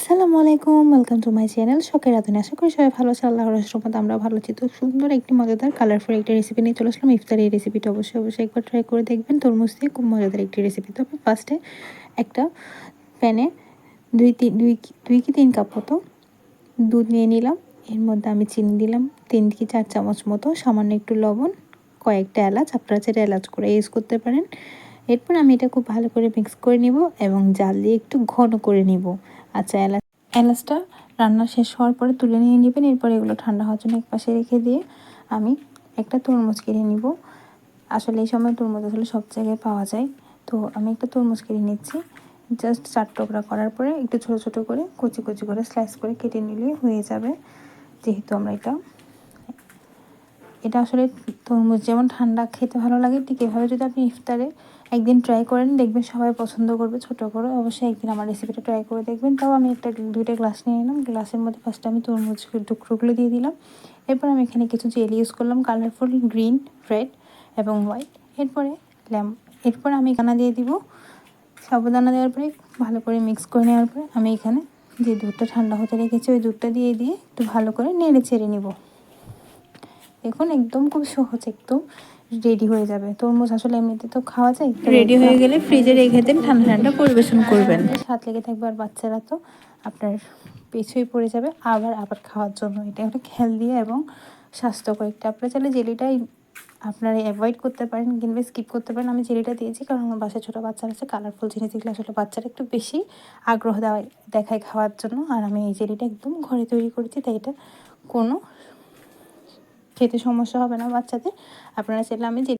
আসসালামু আলাইকুম welcome to my channel শখের রাধুনি আশা করি সবাই ভালো আছে আল্লাহর রহমত আমরা ভালো আছি। তো সুন্দর একটি, মজাদার কালারফুল একটি রেসিপি নিয়ে চলে আসলাম। ইফতার এই রেসিপিটা অবশ্যই অবশ্যই একবার ট্রাই করে দেখবেন। তরমুজ দিয়ে খুব মজাদার একটি রেসিপি তবে ফার্স্টে একটা প্যানে দুই তিন দুই দুই কি তিন কাপ মতো দুধ নিয়ে নিলাম। এর মধ্যে আমি চিনি দিলাম, তিন কি চার চামচ মতো, সামান্য একটু লবণ, কয়েকটা এলাচ, আপনারা চাইলে এলাচ করে ইউজ করতে পারেন। এরপর আমি এটা খুব ভালো করে মিক্স করে নিব এবং জাল দিয়ে একটু ঘন করে নিব। আচ্ছা এলাচ এলাচটা রান্না শেষ হওয়ার পরে তুলে নিয়ে নেবেন। এরপর এগুলো ঠান্ডা হওয়ার জন্য একপাশে রেখে দিয়ে আমি একটা তরমুজ কিনে নিব। আসলে এই সময় তরমুজ আসলে সব জায়গায় পাওয়া যায়। তো আমি একটা তরমুজ কিনে নিচ্ছি। জাস্ট চার টুকরা করার পরে একটু ছোটো ছোটো করে কুচি কুচি করে স্লাইস করে কেটে নিলে হয়ে যাবে। যেহেতু আমরা এটা এটা আসলে তরমুজ যেমন ঠান্ডা খেতে ভালো লাগে, ঠিক এভাবে যদি আপনি ইফতারে একদিন ট্রাই করেন, দেখবেন সবাই পছন্দ করবে ছোটো করে অবশ্যই একদিন আমার রেসিপিটা ট্রাই করে দেখবেন। তাও আমি একটা দুইটা গ্লাস নিয়ে নিলাম। গ্লাসের মধ্যে ফার্স্টে আমি তরমুজ টুকরোগুলো দিয়ে দিলাম। এরপর আমি এখানে কিছু জেল ইউজ করলাম কালারফুল গ্রিন রেড এবং হোয়াইট এরপরে ল্যাম এরপর আমি কানা দিয়ে দিব। সাবুদানা দেওয়ার পরে ভালো করে মিক্স করে নেওয়ার পরে আমি এখানে যে দুধটা ঠান্ডা হতে রেখেছি, ওই দুধটা দিয়ে দিয়ে একটু ভালো করে নেড়ে চেড়ে নিব। দেখুন একদম খুব সহজ একদম রেডি হয়ে যাবে। তরমুজ আসলে এমনিতে তো খাওয়া যায়। রেডি হয়ে গেলে ফ্রিজে রেখে দেন ঠান্ডা ঠান্ডা পরিবেশন করবেন। স্বাদ লেগে থাকবে আর বাচ্চারা তো আপনার পিছুই পড়ে যাবে আবার আবার খাওয়ার জন্য। এটা একটা হেলদি এবং স্বাস্থ্যকর। একটা আপনারা চাইলে জেলিটাই আপনারা অ্যাভয়েড করতে পারেন কিংবা স্কিপ করতে পারেন। আমি জেলিটা দিয়েছি কারণ আমার বাসায় ছোটো বাচ্চারা আছে কালারফুল জিনিস যেগুলো আসলে বাচ্চারা একটু বেশি আগ্রহ দেওয়া দেখায় খাওয়ার জন্য। আর আমি এই জেলিটা একদম ঘরে তৈরি করেছি তাই এটা কোনো খেতে সমস্যা হবে না বাচ্চাদের। আপনারা চাইলে আমি যে